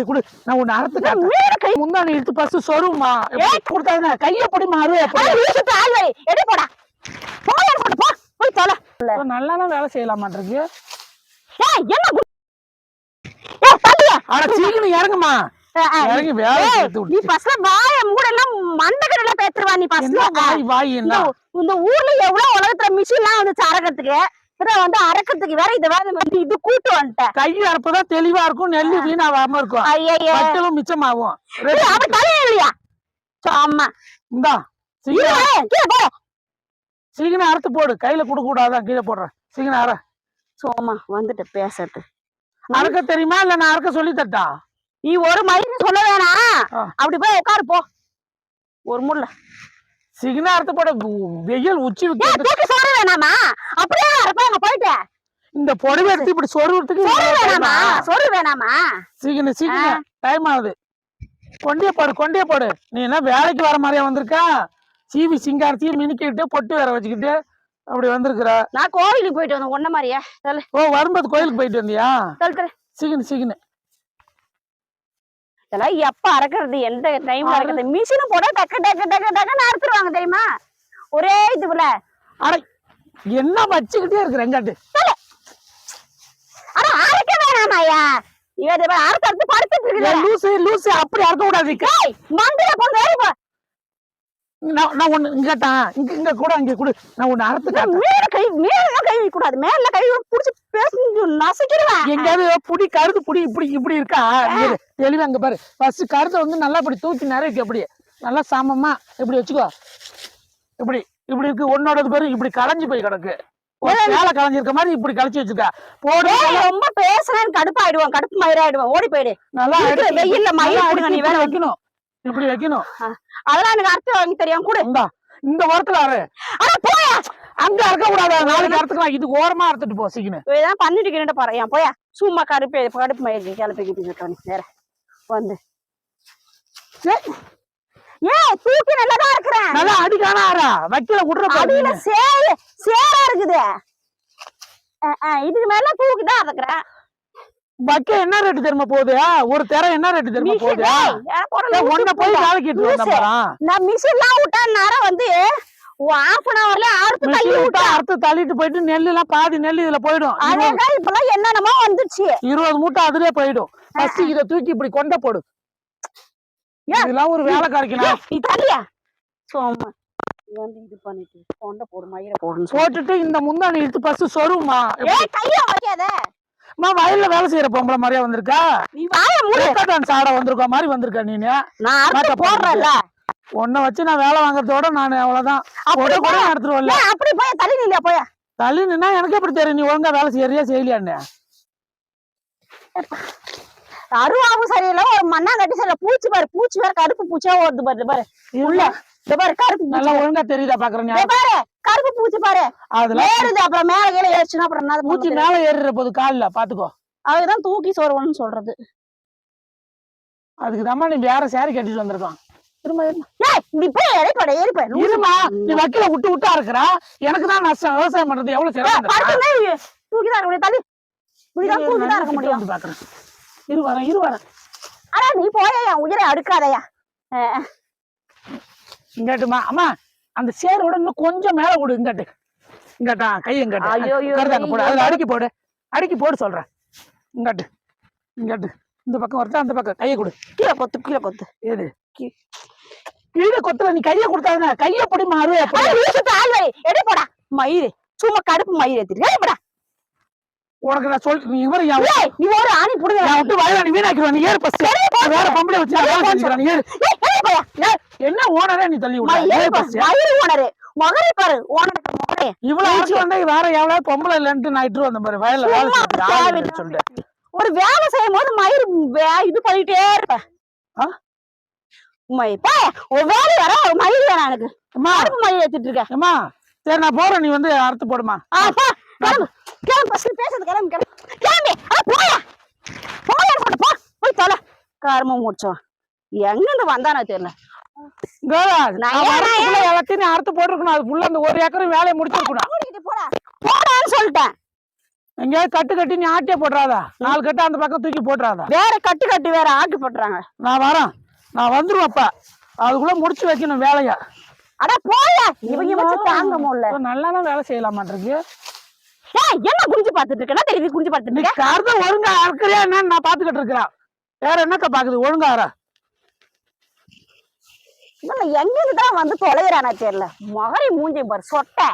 கொடு. நான் உன்னை அறுத்து காட்டுறேன். கை இழுத்து பஸ் சொருவுமா கொடுத்தாங்க கைய படி மாறு. எடு போடா. போய் போடு போ. போய் தொலை. நல்லா தான் வேலை செய்யலாமான்றது ஏய் என்ன ஆனா சீக்கிரம் இறங்குமா. இறங்கி வேலை நீ பஸ்ல வாய மூடெல்லாம் மண்டக்கடல பேத்துருவா நீ பஸ்ல வாய் வாய் என்ன? இந்த ஊர்ல எவ்வளவு உலகத்துல மிஷின்லாம் வந்து அறக்கிறதுக்கு இதை வந்து அறக்கிறதுக்கு வேற இது வேற வந்து இது கூட்டு வந்துட்டேன். கை அறுப்பதான் தெளிவா இருக்கும் நெல்லு வீணாவாம இருக்கும். வட்டலும் மிச்சமாகும். ஏய், அவன் தலையில இல்லையா? ஆமா இந்தா சீக்கிரம். அறுத்து போடு. கையில கொடுக்க கூடாதான். கீழே போடுறேன். சீக்கிரம் அற சோமா வந்துட்டு பேசட்டு அறுக்க தெரியுமா? இல்ல நான் அறுக்க சொல்லி தட்டா நீ ஒரு மயிறு சொல்ல வேணாம். அப்படி போய் உட்காரு போ. ஒரு முள்ள சீக்கிரம் அறுத்து போட. வெயில் உச்சி வேணாமா? அப்படியே இருப்ப அங்க போயிட்டு. இந்த புடவை எடுத்து இப்படி சொருவத்துக்கு இவ்வளவு வேணாமா? சொல்ல வேணாமா? சீக்கிரம் சீக்கிரம். டைம் ஆகுது. கொண்டே போடு கொண்டே போடு. நீ என்ன வேலைக்கு வர மாதிரியா வந்திருக்கா? சீவி சிங்காரத்தையும் மினிக்கிட்டு பொட்டு வேற வச்சுக்கிட்டு அப்படி வந்திருக்கிற. நான் கோவிலுக்கு போயிட்டு வந்தேன் ஒன்ன மாதிரியா? ஓ வரும்போது கோயிலுக்கு போயிட்டு வந்தியா? சீக்கிரம் சீக்கிரம். இதெல்லாம் எப்ப அறக்கிறது எந்த டைம்ல அறக்கிறது மிஷின் போட டக்கு டக்கு டக்கு டக்குன்னு அறுத்துருவாங்க தெரியுமா? ஒரே இதுல அட என்ன வச்சுக்கிட்டே இருக்கிற எங்காட்டு ஆனா அரைக்க வேணாமாயா இவ இதை அறுத்து அறுத்து படுத்துட்டு இருக்குது ஏய், லூசு லூசு அப்படி அறுக்க கூடாது ஏய் மண்டையில கொண்டு ஏறி போ. நான் நான் ஒண்ணு இங்க இங்க இங்க கூட அங்க கொடு. நான் ஒண்ணு அறுத்து காட்டுறேன். மேல கை மேல கை வைக்க கூடாது மேல கை புடிச்சு பேசி நசுக்கிடுவேன். எங்கேயாவது புடி கருது புடி இப்படி இப்படி இருக்கா. தெளிவா அங்க பாரு. ஃபர்ஸ்ட் கருத்தை வந்து நல்லா இப்படி தூக்கி நிறைய அப்படி நல்லா சமமா இப்படி வச்சுக்கோ. இப்படி. இப்படி இருக்கு உன்னோடது பாரு இப்படி களைஞ்சு போய் கிடக்கு. சேலை களைஞ்சிருக்க மாதிரி இப்படி களைச்சு வச்சுக்க. போடு. ரொம்ப பேசுறேன்னு கடுப்பாயிடுவான் கடுப்பு மயிராயிடுவான். ஓடி போயிடு. நல்லா வெயில்ல மயில் நல்லா புடுங்க, நீ? வேற வைக்கணும். இப்படி வைக்கணும். அதெல்லாம் எனக்கு அர்த்தம் வாங்கி தெரியும் கூட. இந்தா இந்த ஓரத்துல அறு ஆனா போயா. அங்க அறுக்க கூடாது நாளைக்கு அறுத்துக்கலாம். இது ஓரமா அறுத்துட்டு போ சீக்கிரம். இதான் பண்ணிட்டு கிட்ட பாரு. ஏன் போயா. சும்மா கருப்பு கடுப்பு மயில் கிளப்பிக்கிட்டு இருக்கானு வேற. வந்து. சரி, ஏன் தூக்கி நல்லாதான் இருக்கிறேன் நல்லா அடிக்கான ஆறா? வைக்கல விடுற அடியில சேரு சேரா இருக்குது. இதுக்கு மேல தூக்கி தான் இருக்கிறேன் வைக்க என்ன ரேட்டு தெரியுமா போகுது? ஒரு தெரை என்ன ரேட்டு தெரியுமா போகுது? ஒன்ன போய் பாரேன். நான் மிஷின்லாம் விட்டா வந்து ஹாஃப் அன் ஹவர்ல அறுத்து தள்ளி விட்டா அறுத்து தள்ளிட்டு போயிட்டு நெல்லு எல்லாம் பாதி நெல்லு இதுல போயிடும். இருபது- அதேதான் இப்பெல்லாம் என்னென்னமோ வந்துச்சு. இருபது மூட்டை அதுலயே போயிடும். ஃபர்ஸ்ட் இத தூக்கி இப்படி கொண்ட போடு? இதெல்லாம் ஒரு வேலைக்காரிக்கு நான் நீ தள்ளியா? சோமா நீ வந்து இது பண்ணிட்டு கொண்ட போடு மயிர. போட்டுட்டு இந்த முந்தானி இழுத்து ஃபர்ஸ்ட் சொருவுமா ஏய் கையா வைக்காத அம்மா வயல்ல வேலை செய்யற பொம்பளை மாதிரியா வந்திருக்கா? நீ வாய மூடு. ஏக்காட்டான் சாட வந்திருக்க மாதிரி வந்திருக்க நீனு. நான் அறுத்து மாட்ட போடுறேன்ல. உன்னை வச்சு நான் வேலை வாங்குறதோட நான் அவ்வளவுதான். அப்படி கூட ஏய், அப்படி போய் தள்ளி நில்லையா போயா. தள்ளி நின்னா எனக்கு எப்படி தெரியும்? நீ ஒழுங்கா வேலை செய்யறியா செய்யலையான்னு. அருவாவும் சரியில்லை ஒரு மண்ணா கட்டி சரியில்லை. பூச்சி பாரு பூச்சி வேற கருப்பு பூச்சியா வருது பாரு பாரு. உள்ள. இந்த பாரு கருப்பு நல்லா ஒழுங்கா தெரியுதா பாக்குறேன் பாரு கருப்பு பூச்சி பாரு. அதுல ஏறுது அப்புறம் மேல கீழே ஏறிச்சுன்னா அப்புறம் என்ன பூச்சி மேல ஏறுற போது கால்ல பாத்துக்கோ. அதுதான் தூக்கி சோறுவன்னு சொல்றது. அதுக்கு நீ வேற சேரி கட்டிட்டு வந்திருக்கான். திரும்ப இப்படி போய் இருமா நீ வக்கீல விட்டு விட்டா இருக்கிறா? எனக்கு தான் நஷ்டம் விவசாயம் பண்றது எவ்வளவு சிரமம் தெரியுமா? தூக்கி தான் இருக்க முடியும் தள்ளி. இப்படிதான் இரு, தூக்கி தான் நான் இருக்க முடியும் பாக்குறேன்? இரு வரேன் இரு வரேன் ஆனா நீ போயா உயிரை அடுக்காதயா. இங்கட்டுமா அம்மா அந்த சேரோட இன்னும் கொஞ்சம் மேல விடு இங்கட்டு. இங்கட்டா கை இங்கட்டு. போடு. அதுல அடுக்கி போடு. அடுக்கி போடு சொல்றேன். இங்கட்டு இங்கட்டு. இந்த பக்கம் வரட்டா அந்த பக்கம். கையை கொடு. கீழே கொத்து கீழே கொத்து. ஏது கீழே கொத்துல நீ கையை கொடுத்தாதுன்னா கையை பொடி மாறு ஆனா, வீசுட்டு ஆள் வை. எடு போடா. மயிறு. சும்மா கடுப்பு மயிர் எடுத்துட்டு ஏய், போடா. உனக்கு நான் சொல் நீ இவரு ஏய், நீ ஒரு ஆணி புடுங்க நான் விட்டு வயல நீ வீணாக்கிடுவா நீ ஏறு பஸ் வேற பொம்பளை வச்சு நான் வேலை செஞ்சுக்கிறேன். நீ ஏறு. என்ன ஓனரே நீ தள்ளி விட ஏறு பாரு, பஸ் மயிரு ஓனரு. மகரை பாரு ஓனருக்கு மகரே இவ்வளவு அரைச்சு வந்தா வேற எவ்வளவு பொம்பளை இல்லன்ட்டு நான் இட்டு வந்த மாதிரி வயல்ல வேலை இல்லைன்னு. சொல்லிட்டு ஒரு வேலை செய்யும் போது மயிர் இது பண்ணிட்டே இருப்ப. போய் ஒரு வேலை வர ஒரு மயிர் வேணாம் எனக்கு. கருப்பு மயிர் எடுத்துட்டு இருக்க. அம்மா. சரி நான் போறேன். நீ வந்து அறுத்து போடுமா. கிளம்பு பஸ்ல பேசுறது கிளம்பு கிளம்பு. கிளம்பி ஆ, போயா. போயா போட்டு போ. போய் தொலை. கரும முடிச்சோம் எங்க இருந்து வந்தானோ தெரியல. எல்லாத்தையும் அறுத்து போட்டிருக்கணும். அது ஃபுல்லா அந்த ஒரு ஏக்கரும் வேலையை முடிச்சிருக்கணும். போடான்னு சொல்லிட்டேன். எங்கேயாவது கட்டு கட்டி நீ ஆட்டியே போட்டுறாதா. நாலு கட்டு அந்த பக்கம் தூக்கி போட்டுறாதா. வேற கட்டு கட்டி வேற போட்டுறாங்க. நான் வரேன். நான் வந்துருவேன் அப்ப. அதுக்குள்ள முடிச்சு வைக்கணும் வேலைய. அட போய. இவங்க தாங்க முடியல. நல்லா தான் வேலை செய்யலாமாட்டிருக்கு ஏய் என்ன குஞ்சு பாத்துட்டு இருக்க? தெரியுது குஞ்சு பாத்துட்டு நீ இருக்க? கருத ஒழுங்கா அறுக்கிறியா என்னன்னு நான் பாத்துக்கிட்டு இருக்கிறேன். வேற என்னத்த பாக்குது ஒழுங்கா அற. இவன் எங்க இருந்து தான் வந்து தொலைகிறானா தெரியல. மகரி மூஞ்சி பாரு சொட்டை.